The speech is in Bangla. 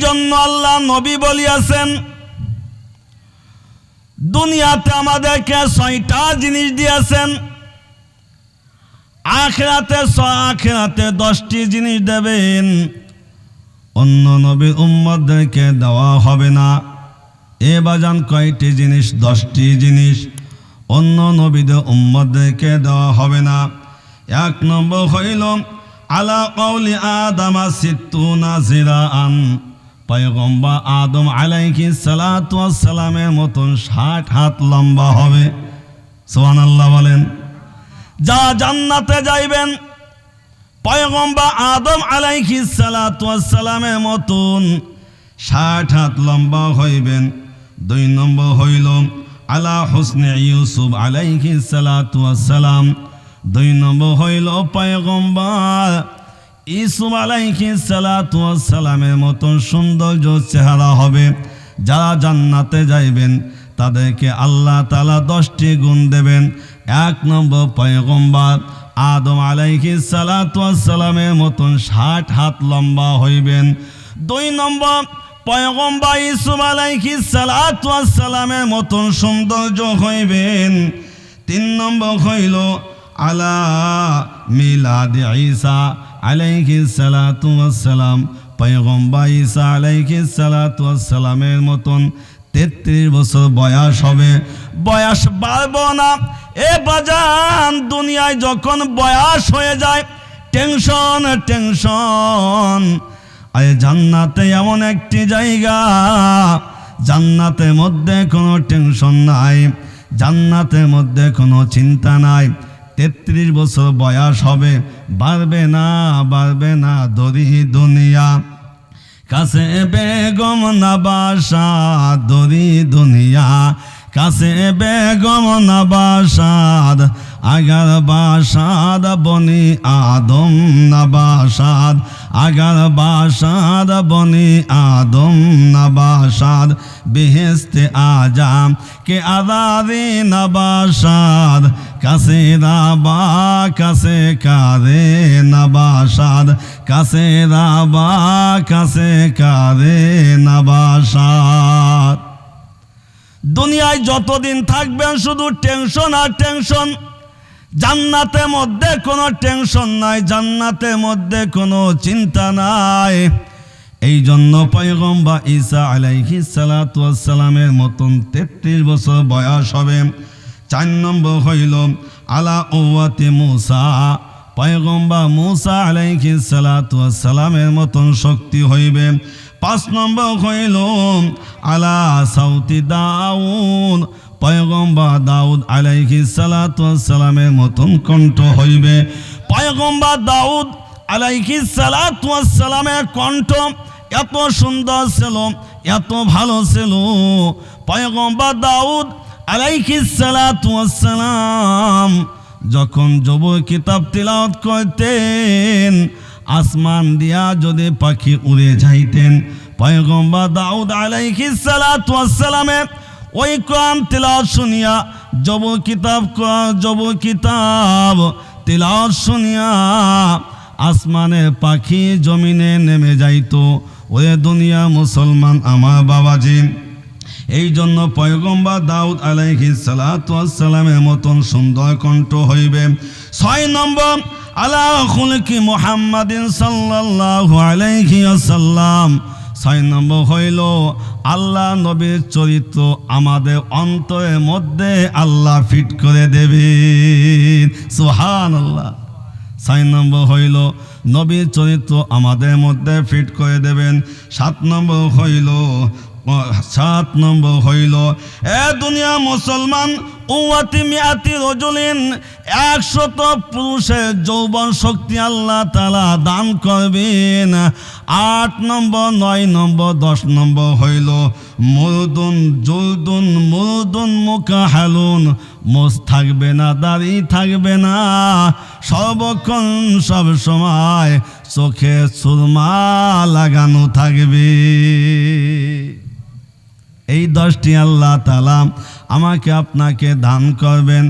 জন্য আল্লাহ নবী বলিয়াছেন, দুনিয়াতে আমাদেরকে ছয়টা জিনিস দিয়েছেন। আখেরাতে আখেরাতে দশটি জিনিস দেবেন। অন্য নবীর উম্মতদেরকে দেওয়া হবে না। এ বাজান কয়টি জিনিস? দশটি জিনিস। অন্য নবীদের উম্মতদেরকে দেওয়া হবে না। এক নম্বর হইল, আলা কৌলি আদামা সিত্তুনা জিরাআন। পয়গম্বা আদম আলাইহি সালাতু সালামের মতন ষাট হাত লম্বা হবে। সুবহানাল্লাহ বলেন, যা জান্নাতে যাইবেন পয়গম্বা আদম আলাইহি সালাতু সালামের মতন ষাট হাত লম্বা হইবেন। দুই নম্বর হইল, আলা হুসনে ইউসুফ আলাইহি সালাতু সালাম। দুই নম্বর হইল পয়গম্বার সালাতু সালামের মতন সৌন্দর্য চেহারা হবে। যারা জান্নাতে যাইবেন, তাদেরকে আল্লাহ তালা দশটি গুণ দেবেন। এক নম্বর পয়গম্বার, আদম আলাইহি সালাতু সালামের মতন ষাট হাত লম্বা হইবেন। দুই নম্বর পয়গম্বা ইসুফ আলাইহি সালাতু সালামের মতন সৌন্দর্য হইবেন। তিন নম্বর হইল আলা মিলাদ ঈসা আলাইহি সালাতু সালাম পয়গম্বা ঈসা আলাইহি সালাতু সালামের মতন তেত্রিশ বছর বয়স হবে। বয়স বাড়ব না। এ বাজান দুনিয়ায় যখন বয়স হয়ে যায়, টেনশন টেনশন। আরে জান্নাতে এমন একটি জায়গা, জান্নাতের মধ্যে কোনো টেনশন নাই, জান্নাতের মধ্যে কোনো চিন্তা নাই। তেত্রিশ বছর বয়স হবে। বাড়বে না বাড়বে না দরি দুনিয়া। কাছে বেগম নাবাসা দরি দুনিয়া। কাছে বেগম নাবাসাদ আগার বাসাদ, বনি আদম নাবাসাদ। আগার বাসাদ, বনি আদম নাবাসাদ বেহেস্তে আজাম, কে আদারি নাবাসাদ কাছে রাবা কাছে কারে নাবাসাদ কাছে রাবা কাছে কারে নাবাসাদ দুনিয়ায় যতদিন থাকবেন শুধু টেনশন আর টেনশন। জান্নাতের মধ্যে কোনো টেনশন নাই, জান্নাতের মধ্যে কোনো চিন্তা নাই। এই জন্য পয়গম্বা ঈসা আলাইহি সালাতু সালামের মতন তেত্রিশ বছর বয়স হবে। চার নম্বর হইল, আলা ওয়াতে মুসা। পয়গম্বা মুসা আলাইহি সালাতু সালামের মতন শক্তি হইবে। পাঁচ নম্বর হইল, আলা সাউতি দাউদ। পয়গম্বা দাউদ আলাইহি সালাতু সালামের মতন কণ্ঠ হইবে। পয়গম্বা দাউদ আলাইহি সালাতু সালামের কণ্ঠ এত সুন্দর ছিল, এত ভালো ছিল। পয়গম্বা দাউদ আলাইহি সালাতু সালাম যখন যুব কিতাব তিলাওয়াত করতেন, আসমান দিয়া যদি পাখি উড়ে যাইতেন পয়গম্বা দাউদ আলাইহি সালাতু সালামে ওই কোরআন তিলাওয়াত শুনিয়া যব কিতাব যব কিতাব তিলাওয়াত শুনিয়া আসমানে পাখি জমিনে নেমে যাইতো। ওরে দুনিয়া মুসলমান আমার বাবাজি। এই জন্য পয়গম্বা দাউদ আলাইহি সালামের মতন সুন্দর কণ্ঠ হইবে। ছয় নম্বর, আলা খুলকি মুহাম্মাদিন সাল্লাল্লাহু আলাইহি ওয়াসাল্লাম। ছয় নম্বর হইল, আল্লাহ নবীর চরিত্র আমাদের অন্তরের মধ্যে আল্লাহ ফিট করে দেবে। সুহান আল্লাহ ছয় নম্বর হইল, নবীর চরিত্র আমাদের মধ্যে ফিট করে দেবেন। সাত নম্বর হইল, সাত নম্বর হইল, এ দুনিয়া মুসলমান উয়াতি মিয়াতি রজুলিন, একশত পুরুষের যৌবন শক্তি আল্লাহ তালা দান করবেন। আট নম্বর, নয় নম্বর, দশ নম্বর হইল মুরুদুন, জুলদুন, মুরুদুন মুখা হালুন মোষ থাকবে না, দাড়ি থাকবে না। সর্বক্ষণ সব সময় চোখে সুরমা লাগানো থাকবে। এই দশটি আল্লাহ তালা আমাকে আপনাকে দান করবেন।